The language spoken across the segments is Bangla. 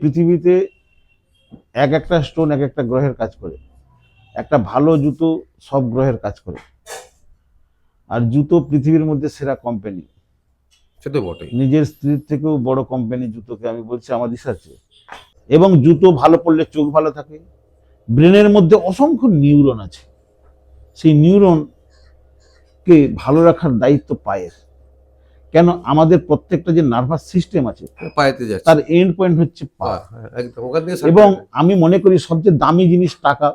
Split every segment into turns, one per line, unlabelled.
পৃথিবীতে এক একটা স্টোন এক একটা গ্রহের কাজ করে। একটা ভালো জুতো সব গ্রহের কাজ করে। আর জুতো পৃথিবীর মধ্যে সেরা কোম্পানি
সে তো বটেই।
নিজের স্ত্রীর থেকেও বড় কোম্পানি জুতোকে আমি বলছি আমার রিসার্চে এবং জুতো ভালো পড়লে চোখ ভালো থাকে। ব্রেনের মধ্যে অসংখ্য নিউরন আছে। সেই নিউরনকে ভালো রাখার দায়িত্ব পায়ের। কেন আমাদের প্রত্যেকটা যে নার্ভাস সিস্টেম আছে
পায়েতে যাচ্ছে।
তার এন্ড পয়েন্ট হচ্ছে পা।
হ্যাঁ,
এবং আমি মনে করি সবচেয়ে দামি জিনিস টাকা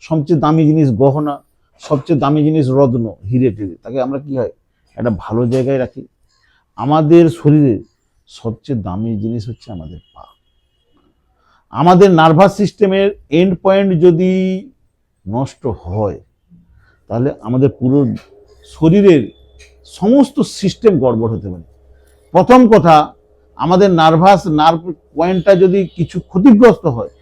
সবচেয়ে দামি জিনিস গহনা সবচেয়ে দামি জিনিস রত্ন হিরে টিরে। তাকে আমরা কি হয় একটা ভালো জায়গায় রাখি। আমাদের শরীরে সবচেয়ে দামি জিনিস হচ্ছে আমাদের পা। আমাদের নার্ভাস সিস্টেমের এন্ড পয়েন্ট যদি নষ্ট হয় তাহলে আমাদের পুরো শরীরের সমস্ত সিস্টেম গড়বড় হতে পারে। প্রথম কথা, আমাদের নার্ভাস নার্ভ পয়েন্টটা যদি কিছু ক্ষতিগ্রস্ত হয়,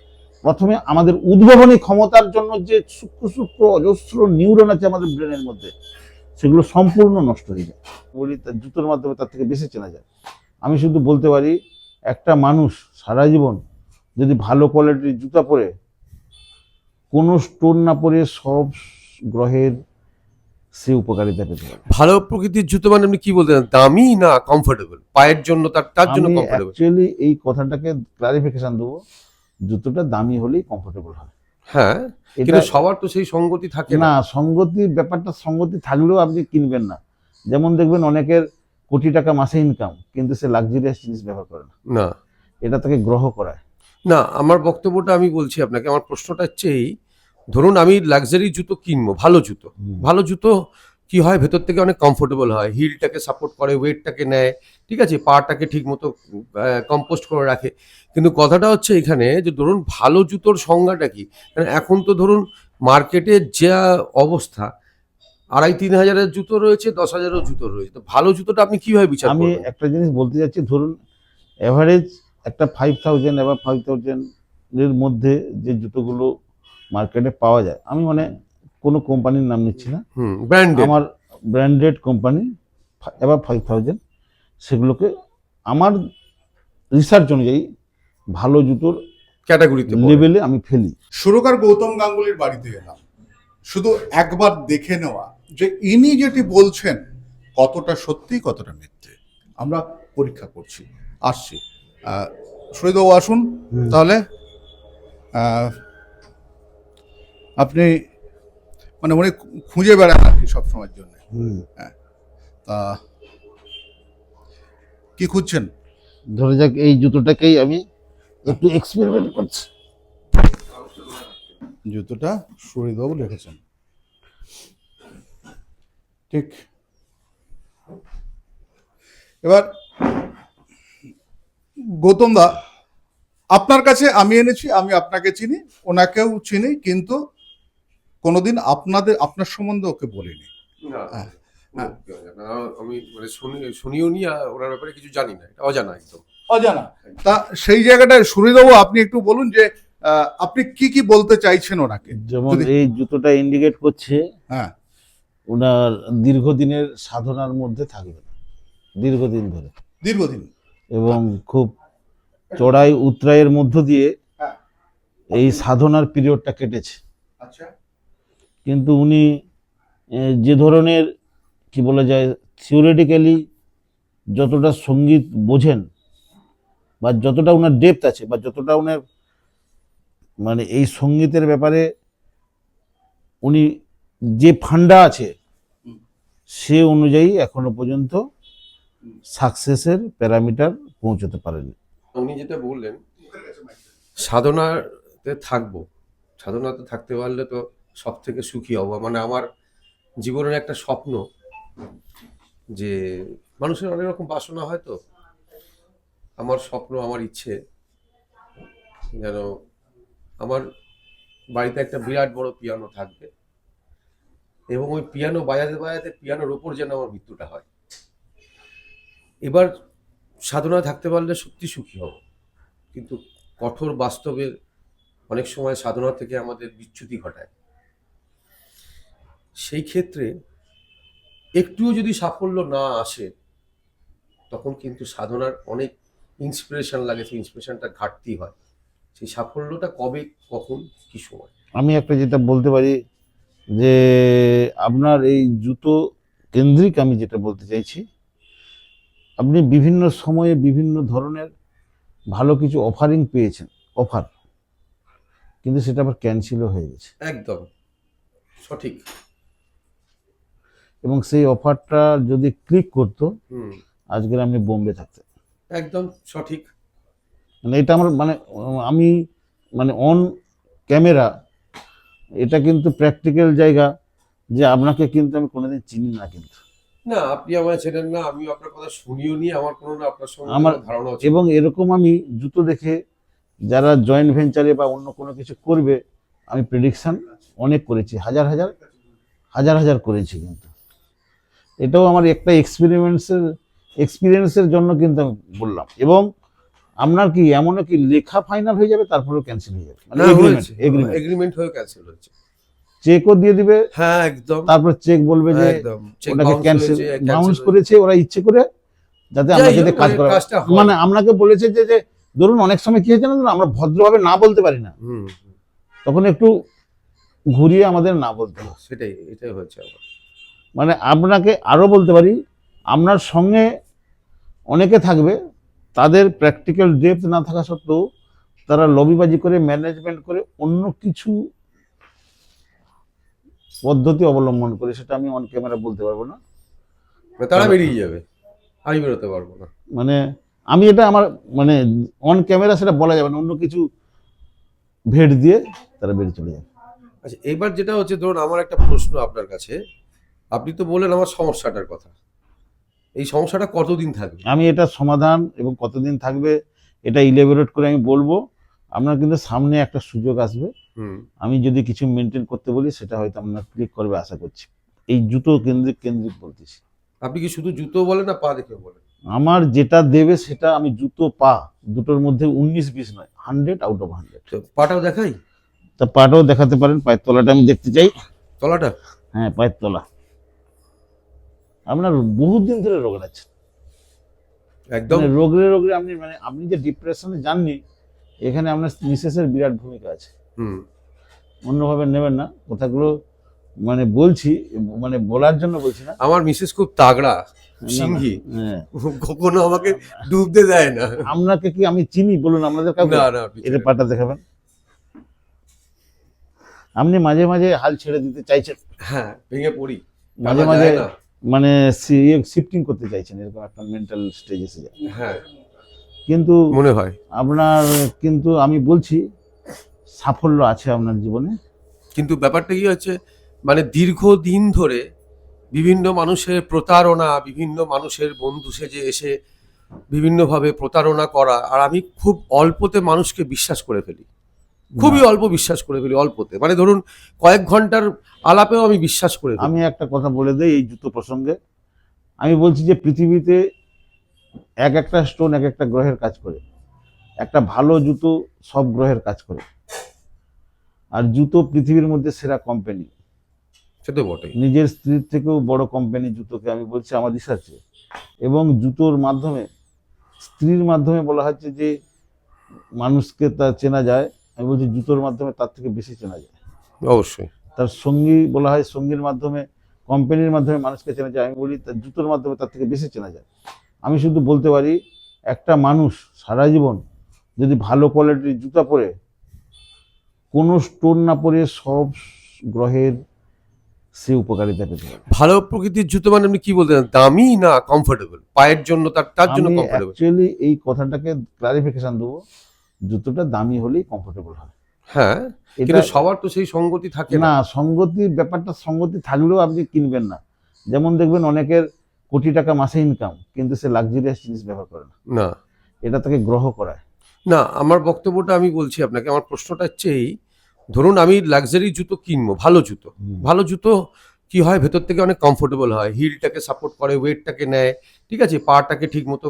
প্রথমে আমাদের উদ্ভাবনী ক্ষমতার জন্য যে সূক্ষ্ম সূক্ষ্ম অজস্র নিউরন আছে আমাদের ব্রেনের মধ্যে, সেগুলো সম্পূর্ণ নষ্ট হয়ে যায়। বলি তার জুতোর মাধ্যমে তার থেকে বেশি চেনা যায়। আমি শুধু বলতে পারি, একটা মানুষ সারা জীবন যদি ভালো কোয়ালিটির জুতা পরে, কোনো স্টোন না পরে সব গ্রহের সে উপকারিতা পেতে পারে।
ভালো প্রকৃতির জুতো মানে আপনি কি বলতে দামি না কমফোর্টেবল পায়ের জন্য তার তার জন্য কমফোর্টেবল
অ্যাকচুয়ালি এই কথাটাকে ক্লারিফিকেশন দেবো। জুতোটা দামি হলেই কমফোর্টেবল হয়।
হ্যাঁ কিন্তু সবার তো সেই সঙ্গতি থাকে না।
না সঙ্গতি ব্যাপারটা সঙ্গতি থাকলেও আপনি কিনবেন না। যেমন দেখবেন অনেকের কোটি টাকা মাসে ইনকাম কিন্তু সে লাক্সারিয়াস জিনিস ব্যবহার করে না।
না।
এটা তাকে গ্রহ করায়।
না আমার বক্তব্যটা আমি বলছি আপনাকে। আমার প্রশ্নটা হচ্ছে এই ধরুন আমি লাক্সারি জুতো কিনবো ভালো জুতো। ভালো জুতো কি হয়? ভেতর থেকে অনেক কমফোর্টেবল হয়। হিলটাকে সাপোর্ট করে ওয়েটটাকে নেয়। ঠিক আছে? পাটাকে ঠিক মতো কম্পোস্ট করে রাখে। কিন্তু কথাটা হচ্ছে এখানে যে ধরুন ভালো জুতোর সংজ্ঞাটা কি? কারণ এখন তো ধরুন মার্কেটের যা অবস্থা আড়াই তিন হাজারের জুতো রয়েছে দশ হাজারের জুতো রয়েছে। তো ভালো জুতোটা আপনি কীভাবে বিচার
আমি একটা জিনিস বলতে যাচ্ছি ধরুন এভারেজ একটা ফাইভ থাউজেন্ড এবার ফাইভ থাউজেন্ডের মধ্যে যে জুতোগুলো মার্কেটে পাওয়া যায়। আমি মানে কোনো কোম্পানির নাম নিচ্ছি না।
হুম
আমার ব্র্যান্ডেড কোম্পানি এবার ফাইভ থাউজেন্ড সেগুলোকে আমার রিসার্চ অনুযায়ী ভালো জুতোর
ক্যাটাগরিতে
লেভেলে আমি ফেলি।
সুরকার গৌতম গাঙ্গুলির বাড়িতে গেলাম শুধু একবার দেখে নেওয়া যে ইনি যেটি বলছেন কতটা সত্যি কতটা মিথ্যে। আমরা পরীক্ষা করছি। আসছি। সুরিদবাবু আসুন তাহলে। আহ, আপনি মানে উনি খুঁজে বেড়ান আর কি সবসময়ের জন্য। তা কি খুঁজছেন?
ধরে যাক এই জুতোটাকেই আমি একটু এক্সপেরিমেন্ট করছি।
জুতোটা সুরিদবাবু রেখেছেন ঠিক। এবার গৌতম দা আপনার কাছে আমি এনেছি আমি আপনাকে চিনি ওনাকেও চিনি কিন্তু কোনোদিন আপনাদের আপনার সম্বন্ধে ওকে বলিনি। হ্যাঁ, হ্যাঁ।
আমি মানে শুনি শুনিও নি ওনার ব্যাপারে কিছু জানি না এটা অজানা একদম।
অজানা। তা সেই জায়গাটায় সুরিদবাবু আপনি একটু বলুন যে আপনি কি কি বলতে চাইছেন ওনাকে?
যেমন এই জুতোটা ইন্ডিকেট করছে
হ্যাঁ।
ওনার দীর্ঘদিনের সাধনার মধ্যে থাকবে দীর্ঘদিন ধরে।
দীর্ঘদিন।
এবং খুব চড়াই উতরাইয়ের মধ্য দিয়ে
হ্যাঁ।
এই সাধনার পিরিয়ডটা কেটেছে। কিন্তু উনি যে ধরনের, কি বলা যায় থিওরিটিক্যালি যতটা সংগীত বোঝেন, বা যতটা ওনার ডেপথ আছে, বা যতটা ওনার মানে এই সঙ্গীতের ব্যাপারে উনি যে ফান্ডা আছে, সে অনুযায়ী এখনও পর্যন্ত সাকসেসের প্যারামিটার পৌঁছতে পারেনি
উনি যেটা বললেন, সাধনাতে থাকব, সাধনাতে থাকতে পারলে তো সব থেকে সুখী হব। মানে আমার জীবনের একটা স্বপ্ন যে মানুষের অনেক রকম বাসনা হয় তো। আমার স্বপ্ন, আমার ইচ্ছে যেন আমার বাড়িতে একটা বিরাট বড় পিয়ানো থাকবে এবং ওই পিয়ানো বাজাতে বাজাতে পিয়ানোর ওপর যেন আমার মৃত্যুটা হয়। এবার সাধনা থাকতে পারলে সত্যি সুখী হব। কিন্তু কঠোর বাস্তবের অনেক সময় সাধনা থেকে আমাদের বিচ্যুতি ঘটায়। সেই ক্ষেত্রে একটুও যদি সাফল্য না আসে তখন কিন্তু সাধনার অনেক ইন্সপিরেশন লাগে সেই ইন্সপিরেশনটা ঘাটতি হয়। সেই সাফল্যটা কবে কখন কি সময়?
আমি একটা যেটা বলতে পারি যে আপনার এই জুতো কেন্দ্রিক আমি যেটা বলতে চাইছি আপনি বিভিন্ন সময়ে বিভিন্ন ধরনের ভালো কিছু অফারিং পেয়েছেন অফার কিন্তু সেটা আবার ক্যান্সেলও হয়ে গেছে।
একদম সঠিক।
এবং সেই অফারটা যদি ক্লিক করতো আজকের আপনি বোম্বে থাকতেন
একদম সঠিক।
মানে এটা আমার মানে আমি মানে অন ক্যামেরা এটা কিন্তু প্র্যাকটিক্যাল জায়গা যে আপনাকে কিন্তু আমি কোনোদিন চিনি না কিন্তু।
না আপনি আমায় চেনেন না আমি আপনার কথা শুনিও নি আমার কোনো না আপনার সঙ্গে
আমার-
ধারণা আছে।
এবং এরকম আমি জুতো দেখে যারা জয়েন্ট ভেঞ্চারে বা অন্য কোনো কিছু করবে আমি প্রেডিকশন অনেক করেছি হাজার হাজার হাজার হাজার করেছি কিন্তু। এটাও আমার একটা এক্সপেরিমেন্টসের এক্সপিরিয়েন্সের জন্য কিন্তু আমি বললাম। এবং আপনার কি এমনও কি লেখা ফাইনাল হয়ে যাবে তারপরেও ক্যান্সেল হয়ে যাবে? মানে এগ্রিমেন্ট
হয়ে ক্যান্সেল হয়েছে।
চেকও দিয়ে দিবে
হ্যাঁ একদম।
তারপর চেক বলবে যে ওটাকে ক্যান্সেল বাউন্স করেছে ওরা ইচ্ছে করে যাতে আমরা যাতে কাজ
মানে
করা মানে আপনাকে বলেছে যে যে ধরুন অনেক সময় কি হয়েছে না ধরুন আমরা ভদ্রভাবে না বলতে পারি না। তখন একটু ঘুরিয়ে আমাদের না বলতে
সেটাই এটাই হয়েছে আমার
মানে আপনাকে আরও বলতে পারি আপনার সঙ্গে অনেকে থাকবে তাদের প্র্যাকটিক্যাল ডেপথ না থাকা সত্ত্বেও তারা লবিবাজি করে ম্যানেজমেন্ট করে অন্য কিছু পদ্ধতি অবলম্বন করে সেটা আমি অন ক্যামেরা বলতে পারব না।
মানে তারা বেরিয়ে যাবে আমি বেরোতে পারব না।
মানে আমি এটা আমার মানে অন ক্যামেরা সেটা বলা যাবে না অন্য কিছু ভেট দিয়ে তারা বেরিয়ে চলে যাবে।
আচ্ছা এবার যেটা হচ্ছে ধরুন আমার একটা প্রশ্ন আপনার কাছে। আপনি তো বললেন আমার সমস্যাটার কথা। এই সমস্যাটা কতদিন থাকবে?
আমি এটা সমাধান এবং কতদিন থাকবে এটা ইলেবোরেট করে আমি বলব। আপনার কিন্তু সামনে একটা সুযোগ আসবে। আমি যদি কিছু মেনটেন করতে বলি সেটা হয়তো আপনার ক্লিক করবে আশা করছি। এই জুতো কেন্দ্রিক কেন্দ্রিক বলতেছি।
আপনি কি শুধু জুতো বলেন না পা দেখে বলেন?
আমার যেটা দেবে সেটা আমি জুতো পা দুটোর মধ্যে উনিশ বিশ নয় হান্ড্রেড আউট অফ হান্ড্রেড
পাটাও দেখাই?
তা পাটাও দেখাতে পারেন পায়ের তলাটা আমি দেখতে চাই।
তলাটা?
হ্যাঁ পায়ের তলা। আপনার বহুত দিন ধরে রোগ আছে।
একদম।
মানে রোগরে রোগরে আপনি মানে আপনি যে ডিপ্রেশনে যাননি এখানে আপনার মিসেসের বিরাট ভূমিকা আছে।
হুম।
অন্যভাবে নেবেন না। কথাগুলো মানে বলছি মানে বলার জন্য বলছি না।
আমার মিসেস খুব তাগড়া সিংহি।
হ্যাঁ।
কখনো আমাকে ডুবতে দেয় না।
আপনাকে কি আমি চিনি? বলুন আপনাদের কাউকে?
না না
এটা পাটা দেখাবেন। আপনি মাঝে মাঝে হাল ছেড়ে দিতে চাইছেন।
হ্যাঁ ভেঙে পড়ি।
মাঝে মাঝে। মানে শিফটিং করতে চাইছেন এরকম একটা মেন্টাল স্টেজ এসে যায়।
হ্যাঁ।
কিন্তু
মনে হয়।
আপনার কিন্তু আমি বলছি সাফল্য আছে আপনার জীবনে।
কিন্তু ব্যাপারটা কি হচ্ছে মানে দীর্ঘ দিন ধরে বিভিন্ন মানুষের প্রতারণা বিভিন্ন মানুষের বন্ধু সেজে এসে বিভিন্নভাবে প্রতারণা করা আর আমি খুব অল্পতে মানুষকে বিশ্বাস করে ফেলি। খুবই অল্প বিশ্বাস করে ফেলি অল্পতে। মানে ধরুন কয়েক ঘণ্টার আলাপেও আমি বিশ্বাস করে
আমি একটা কথা বলে দিই এই জুতো প্রসঙ্গে। আমি বলছি যে পৃথিবীতে এক একটা স্টোন এক একটা গ্রহের কাজ করে। একটা ভালো জুতো সব গ্রহের কাজ করে। আর জুতো পৃথিবীর মধ্যে সেরা কোম্পানি
সে বটে
নিজের স্ত্রীর থেকেও বড় কোম্পানি জুতোকে আমি বলছি আমার রিসার্চে এবং জুতোর মাধ্যমে স্ত্রীর মাধ্যমে বলা হচ্ছে যে মানুষকে তা চেনা যায়। আমি বলছি জুতোর মাধ্যমে তার থেকে বেশি চেনা যায়।
অবশ্যই।
তার সঙ্গী বলা হয় সঙ্গীর মাধ্যমে কোম্পানির মাধ্যমে মানুষকে চেনা যায়। আমি বলি তার জুতোর মাধ্যমে তার থেকে বেশি চেনা যায়। আমি শুধু বলতে পারি একটা মানুষ সারা জীবন যদি ভালো কোয়ালিটির জুতা পরে কোনো স্টোন না পরে সব গ্রহের সে উপকারিতা পেতে পারে।
ভালো প্রকৃতির জুতো মানে আপনি কি বলতে? দামি না কমফোর্টেবল পায়ের জন্য তার তার জন্য কমফোর্টেবল
অ্যাকচুয়ালি এই কথাটাকে ক্লারিফিকেশন দেবো। জুতোটা দামি হলেই কমফোর্টেবল হয়
হ্যাঁ কিন্তু সবার তো সেই সঙ্গতি থাকে না।
না সঙ্গতি ব্যাপারটা সঙ্গতি থাকলেও আপনি কিনবেন না। যেমন দেখবেন অনেকের কোটি টাকা মাসে ইনকাম কিন্তু সে লাক্সারিয়াস জিনিস ব্যবহার করে না।
না।
এটা তাকে গ্রহ করায়।
না আমার বক্তব্যটা আমি বলছি আপনাকে আমার প্রশ্নটা হচ্ছে এই ধরুন আমি লাক্সারি জুতো কিনবো ভালো জুতো। ভালো জুতো কি হয়? ভেতর থেকে অনেক কমফোর্টেবল হয়। হিলটাকে সাপোর্ট করে ওয়েটটাকে নেয় ঠিক আছে? পাটাকে ঠিক মতো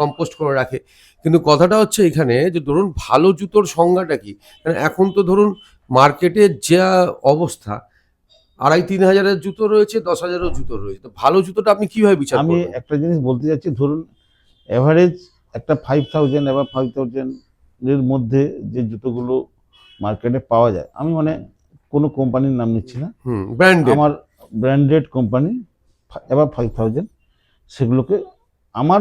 কম্পোস্ট করে রাখে। কিন্তু কথাটা হচ্ছে এখানে যে ধরুন ভালো জুতোর সংজ্ঞাটা কি? কারণ এখন তো ধরুন মার্কেটের যা অবস্থা আড়াই তিন হাজারের জুতো রয়েছে দশ হাজারের জুতো রয়েছে। তো ভালো জুতোটা আপনি কীভাবে বিচার
আমি একটা জিনিস বলতে যাচ্ছি ধরুন এভারেজ একটা ফাইভ থাউজেন্ড এবার ফাইভ থাউজেন্ড এর মধ্যে যে জুতোগুলো মার্কেটে পাওয়া যায় আমি মানে কোনো কোম্পানির নাম নিচ্ছি না। আমার ব্র্যান্ডেড কোম্পানি এবার ফাইভ থাউজেন্ড সেগুলোকে আমার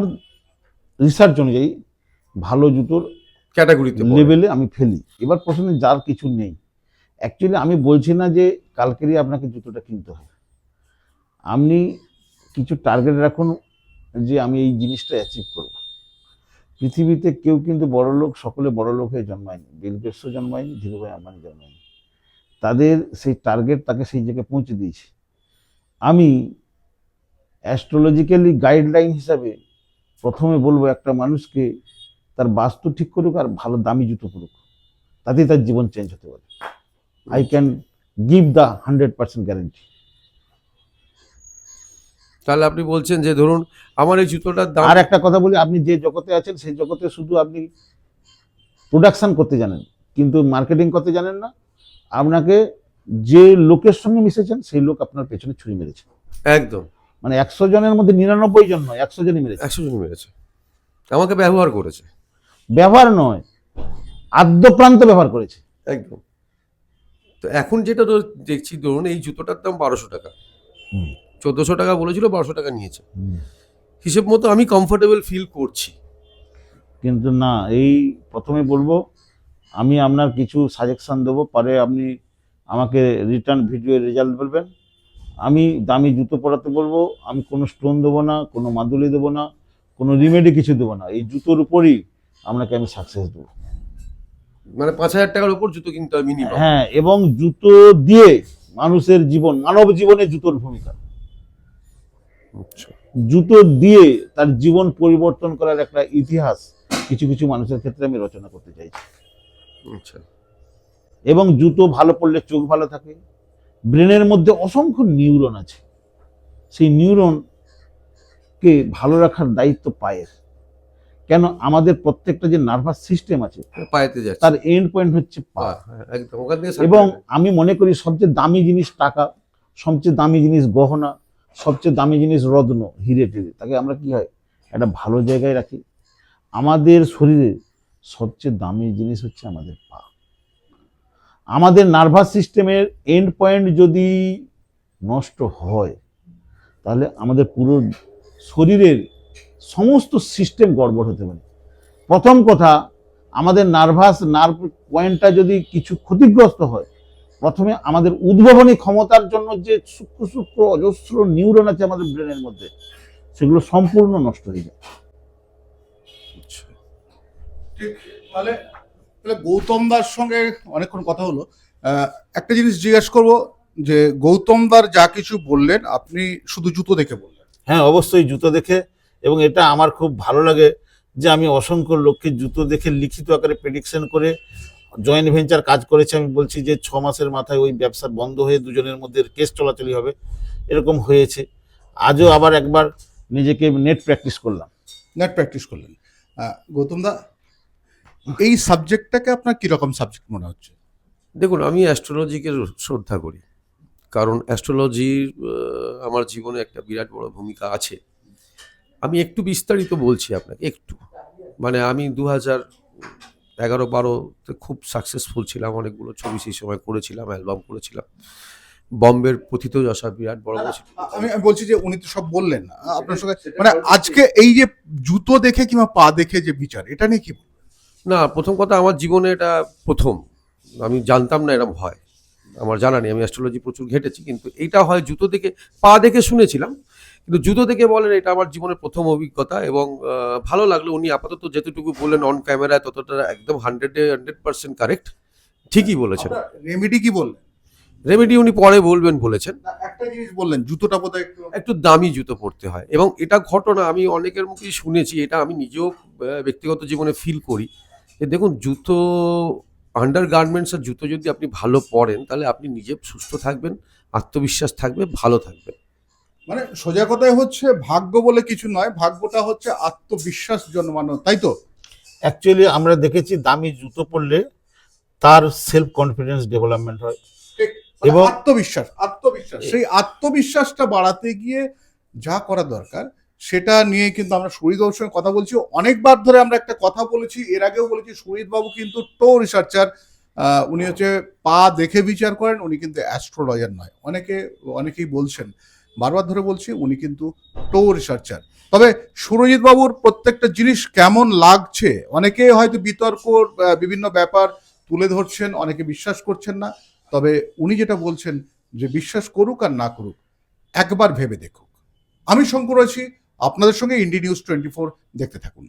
রিসার্চ অনুযায়ী ভালো জুতোর
ক্যাটাগরিতে
লেভেলে আমি ফেলি। এবার প্রশ্নে যার কিছু নেই। অ্যাকচুয়ালি আমি বলছি না যে কালকেরই আপনাকে জুতোটা কিনতে হবে। আপনি কিছু টার্গেট রাখুন যে আমি এই জিনিসটা অ্যাচিভ করব। পৃথিবীতে কেউ কিন্তু বড় লোক সকলে বড় লোক হয়ে জন্মায়নি। বিল গেটসও জন্মায়নি ধীরুভাই আম্বানি জন্মায়নি। তাদের সেই টার্গেট তাকে সেই জায়গায় পৌঁছে দিয়েছে। আমি অ্যাস্ট্রোলজিক্যালি গাইডলাইন হিসাবে প্রথমে বলব একটা মানুষকে তার বাস্তু ঠিক করুক আর ভালো দামি জুতো পরুক। তাতেই তার জীবন চেঞ্জ হতে পারে। I can give the hundred percent guarantee
তাহলে আপনি বলছেন যে ধরুন আমার এই জুতোটার দাম
আর একটা কথা বলি আপনি যে জগতে আছেন সেই জগতে শুধু আপনি প্রোডাকশন করতে জানেন কিন্তু মার্কেটিং করতে জানেন না। আপনাকে যে লোকের সঙ্গে মিশেছেন সেই লোক আপনার পেছনে ছুরি মেরেছে।
একদম।
মানে একশো জনের মধ্যে নিরানব্বই জন নয় একশো জনই মেরেছে।
একশো জন মেরেছে। আমাকে ব্যবহার করেছে।
ব্যবহার নয় আদ্যপ্রান্ত ব্যবহার করেছে।
একদম। তো এখন যেটা তো দেখছি ধরুন এই জুতোটার দাম বারোশো টাকা। চোদ্দোশো টাকা বলেছিল বারোশো টাকা নিয়েছে। হিসেব মতো আমি কমফোর্টেবল ফিল করছি।
কিন্তু না এই প্রথমে বলব আমি আপনার কিছু সাজেকশান দেবো পরে আপনি আমাকে রিটার্ন ভিডিও রেজাল্ট বলবেন। আমি দামি জুতো পরাতে বলব আমি কোনো স্টোন দেবো না কোনো মাদুলি দেবো না কোনো রিমেডি কিছু দেবো না। এই জুতোর উপরই আপনাকে আমি সাকসেস দেবো।
মানে পাঁচ হাজার টাকার উপর জুতো কিনতে হয় মিনিমাম
হ্যাঁ এবং জুতো দিয়ে মানুষের জীবন মানব জীবনে জুতোর ভূমিকা।
আচ্ছা।
জুতো দিয়ে তার জীবন পরিবর্তন করার একটা ইতিহাস কিছু কিছু মানুষের ক্ষেত্রে আমি রচনা করতে চাইছি।
আচ্ছা।
এবং জুতো ভালো পড়লে চোখ ভালো থাকে। ব্রেনের মধ্যে অসংখ্য নিউরন আছে। সেই নিউরনকে ভালো রাখার দায়িত্ব পায়ের। কেন আমাদের প্রত্যেকটা যে নার্ভাস সিস্টেম আছে
পায়েতে যাচ্ছে।
তার এন্ড পয়েন্ট হচ্ছে পা।
হ্যাঁ,
এবং আমি মনে করি সবচেয়ে দামি জিনিস টাকা সবচেয়ে দামি জিনিস গহনা সবচেয়ে দামি জিনিস রত্ন হিরে টিরে। তাকে আমরা কি হয় একটা ভালো জায়গায় রাখি। আমাদের শরীরে সবচেয়ে দামি জিনিস হচ্ছে আমাদের পা আমাদের নার্ভাস সিস্টেমের এন্ড পয়েন্ট যদি নষ্ট হয়, তাহলে আমাদের পুরো শরীরের সমস্ত সিস্টেম গড়বড় হতে পারে প্রথম কথা, আমাদের নার্ভাস নার্ভ পয়েন্টটা যদি কিছু ক্ষতিগ্রস্ত হয়, প্রথমে আমাদের উদ্ভাবনী ক্ষমতার জন্য যে সূক্ষ্ম সূক্ষ্ম অজস্র নিউরন আছে আমাদের ব্রেনের মধ্যে, সেগুলো সম্পূর্ণ নষ্ট হয়ে যায়।
ঠিক তাহলে তাহলে গৌতম দার সঙ্গে অনেকক্ষণ কথা হলো। একটা জিনিস জিজ্ঞেস করব যে গৌতম দার যা কিছু বললেন আপনি শুধু জুতো দেখে বললেন।
হ্যাঁ অবশ্যই জুতো দেখে এবং এটা আমার খুব ভালো লাগে যে আমি অসংখ্য লোককে জুতো দেখে লিখিত আকারে প্রেডিকশন করে জয়েন্ট ভেঞ্চার কাজ করেছে। আমি বলছি যে ছ মাসের মাথায় ওই ব্যবসা বন্ধ হয়ে দুজনের মধ্যে কেস চলাচলি হবে এরকম হয়েছে। আজও আবার একবার নিজেকে নেট প্র্যাকটিস করলাম।
নেট প্র্যাকটিস করলেন। গৌতম দা এই সাবজেক্টটাকে আপনার কীরকম সাবজেক্ট মনে হচ্ছে?
দেখুন আমি অ্যাস্ট্রোলজিকে শ্রদ্ধা করি। কারণ অ্যাস্ট্রোলজির আমার জীবনে একটা বিরাট বড় ভূমিকা আছে। আমি একটু বিস্তারিত বলছি আপনাকে একটু। মানে আমি দু হাজার এগারো বারোতে খুব সাকসেসফুল ছিলাম অনেকগুলো ছবি সেই সময় করেছিলাম অ্যালবাম করেছিলাম। বম্বের পথিত যশা বিরাট বড় বড়
আমি আমি বলছি যে উনি তো সব বললেন আপনার সঙ্গে মানে আজকে এই যে জুতো দেখে কিংবা পা দেখে যে বিচার এটা নিয়ে কি?
না প্রথম কথা আমার জীবনে এটা প্রথম। আমি জানতাম না এরকম হয়। আমার জানা নেই আমি অ্যাস্ট্রোলজি প্রচুর ঘেটেছি কিন্তু এটা হয় জুতো দেখে পা দেখে শুনেছিলাম। কিন্তু জুতো দেখে বলেন এটা আমার জীবনের প্রথম অভিজ্ঞতা এবং ভালো লাগল উনি আপাতত যেতটুকু বললেন অন ক্যামেরায় ততটা একদম হান্ড্রেডে হান্ড্রেড পার্সেন্ট কারেক্ট ঠিকই বলেছেন।
রেমেডি কি বললেন?
রেমেডি উনি পরে বলবেন বলেছেন।
একটা জিনিস বললেন জুতোটা বোধহয় একটু
দামি জুতো পরতে হয়। এবং এটা ঘটনা আমি অনেকের মুখেই শুনেছি এটা আমি নিজেও ব্যক্তিগত জীবনে ফিল করি। দেখুন জুতো আন্ডার গার্মেন্টস আর জুতো যদি আপনি ভালো পরেন তাহলে আপনি নিজে সুস্থ থাকবেন আত্মবিশ্বাস থাকবে ভালো থাকবেন।
মানে সোজা কথায় হচ্ছে ভাগ্য বলে কিছু নয় ভাগ্যটা হচ্ছে আত্মবিশ্বাস জন্মানো তাই তো?
অ্যাকচুয়ালি আমরা দেখেছি দামি জুতো পরলে তার সেলফ কনফিডেন্স ডেভেলপমেন্ট হয়।
ঠিক মানে
এবং-
আত্মবিশ্বাস আত্মবিশ্বাস। সেই আত্মবিশ্বাসটা বাড়াতে গিয়ে যা করা দরকার সেটা নিয়ে কিন্তু আমরা সুরিত বাবুর সঙ্গে কথা বলছি। অনেকবার ধরে আমরা একটা কথা বলেছি, এর আগেও বলেছি সুরিত বাবু কিন্তু টো রিসার্চার উনি হচ্ছে পা দেখে বিচার করেন, উনি কিন্তু অ্যাস্ট্রোলজার নয়। অনেকে, অনেকেই বলছেন, বারবার ধরে বলছি, উনি কিন্তু টো রিসার্চার। তবে সুরজিৎ বাবুর প্রত্যেকটা জিনিস কেমন লাগছে? অনেকে হয়তো বিতর্ক বিভিন্ন ব্যাপার তুলে ধরছেন, অনেকে বিশ্বাস করছেন না। তবে উনি যেটা বলছেন যে, বিশ্বাস করুক আর না করুক, একবার ভেবে দেখুক। আমি শঙ্কর আছি আপনাদের সঙ্গে ইন্ডি নিউজ টোয়েন্টি ফোর দেখতে থাকুন।